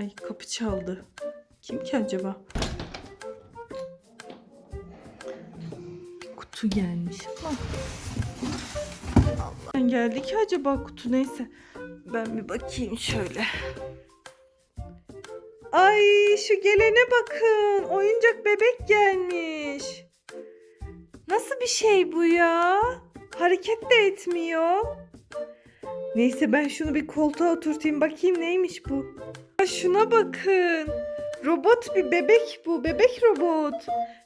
Ay kapı çaldı. Kim ki acaba? Kutu gelmiş ama. Allah'tan geldi ki acaba kutu neyse. Ben bir bakayım şöyle. Ay şu gelene bakın. Oyuncak bebek gelmiş. Nasıl bir şey bu ya? Hareket de etmiyor. Neyse ben şunu bir koltuğa oturtayım bakayım neymiş bu. Ya şuna bakın. Robot bir bebek bu. Bebek robot.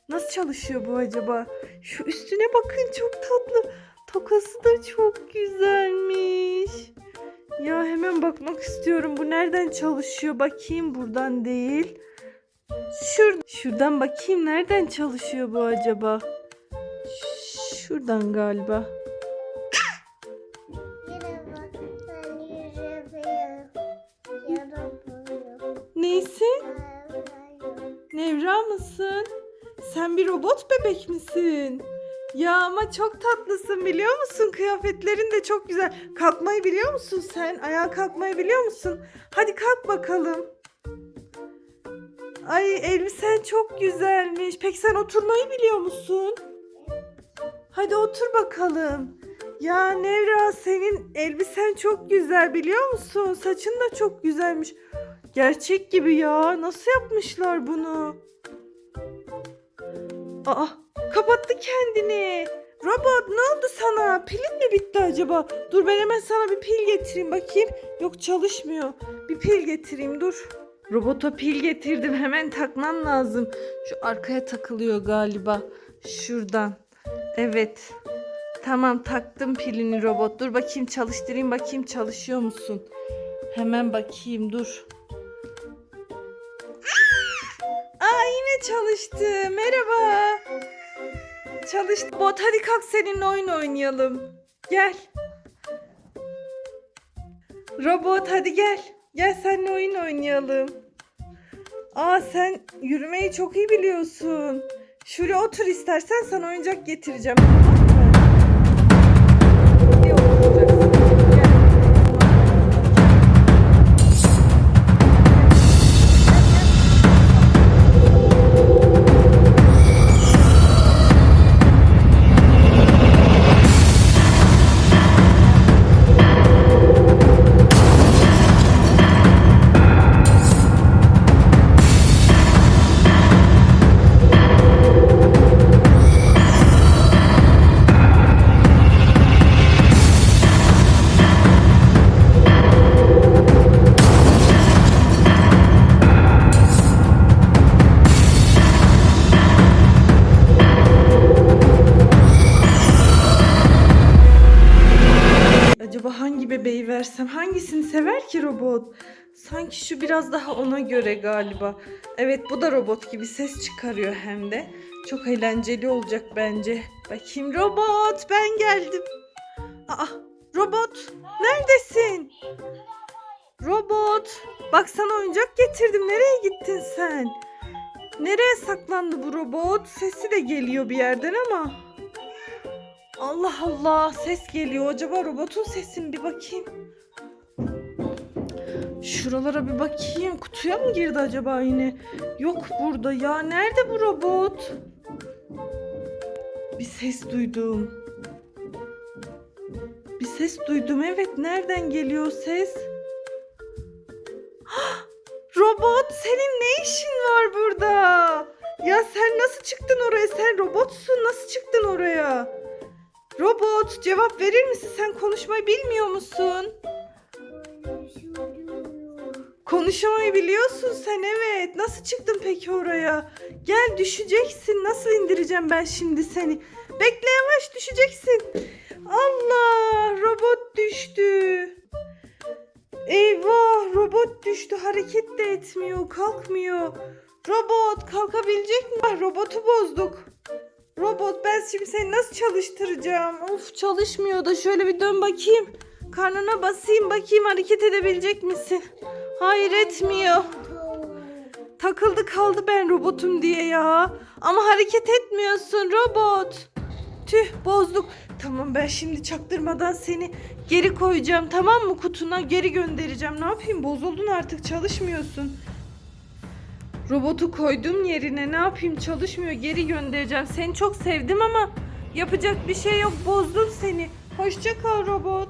Nasıl çalışıyor bu acaba? Şu üstüne bakın çok tatlı. Tokası da çok güzelmiş. Ya hemen bakmak istiyorum. Bu nereden çalışıyor? Bakayım buradan değil. Şur şuradan bakayım nereden çalışıyor bu acaba? Şuradan galiba. Nevra mısın? Sen bir robot bebek misin? Ya ama çok tatlısın biliyor musun? Kıyafetlerin de çok güzel. Kalkmayı biliyor musun sen? Ayağa kalkmayı biliyor musun? Hadi kalk bakalım. Ay elbisen çok güzelmiş. Peki sen oturmayı biliyor musun? Hadi otur bakalım. Ya Nevra senin elbisen çok güzel biliyor musun? Saçın da çok güzelmiş. Gerçek gibi ya. Nasıl yapmışlar bunu? Aa, kapattı kendini. Robot ne oldu sana? Pilin mi bitti acaba? Dur ben hemen sana bir pil getireyim bakayım. Yok çalışmıyor. Bir pil getireyim dur. Robota pil getirdim. Hemen takmam lazım. Şu arkaya takılıyor galiba. Şuradan. Evet. Tamam taktım pilini robot. Dur bakayım çalıştırayım bakayım çalışıyor musun? Hemen bakayım dur. Yine çalıştı. Merhaba. Çalıştı. Bot hadi kalk seninle oyun oynayalım. Gel. Robot hadi gel. Gel seninle oyun oynayalım. Aa sen yürümeyi çok iyi biliyorsun. Şuraya otur istersen sana oyuncak getireceğim. Bebeği versem? Hangisini sever ki robot? Sanki şu biraz daha ona göre galiba. Evet bu da robot gibi ses çıkarıyor hem de. Çok eğlenceli olacak bence. Bakayım robot ben geldim. Aa robot neredesin? Robot bak sana oyuncak getirdim. Nereye gittin sen? Nereye saklandı bu robot? Sesi de geliyor bir yerden ama. Allah Allah ses geliyor. Acaba robotun sesi mi? Bir bakayım. Şuralara bir bakayım. Kutuya mı girdi acaba yine? Yok burada ya. Nerede bu robot? Bir ses duydum. Bir ses duydum. Evet nereden geliyor ses? Hah! Robot senin ne işin var burada? Ya sen nasıl çıktın oraya? Sen robotsun. Nasıl çıktın oraya? Robot cevap verir misin? Sen konuşmayı bilmiyor musun? Konuşmayı biliyorsun sen evet. Nasıl çıktın peki oraya? Gel düşeceksin. Nasıl indireceğim ben şimdi seni? Bekle yavaş düşeceksin. Allah robot düştü. Eyvah robot düştü. Hareket de etmiyor. Kalkmıyor. Robot kalkabilecek mi? Ah, Robotu bozduk. Robot ben şimdi seni nasıl çalıştıracağım? Of çalışmıyor da şöyle bir dön bakayım. Karnına basayım bakayım hareket edebilecek misin? Hayır etmiyor. Takıldı kaldı ben robotum diye ya. Ama hareket etmiyorsun robot. Tüh bozduk. Tamam ben şimdi çaktırmadan seni geri koyacağım tamam mı kutuna geri göndereceğim. Ne yapayım bozuldun artık çalışmıyorsun. Robotu koydum yerine ne yapayım çalışmıyor geri göndereceğim. Seni çok sevdim ama yapacak bir şey yok bozdum seni. Hoşça kal robot.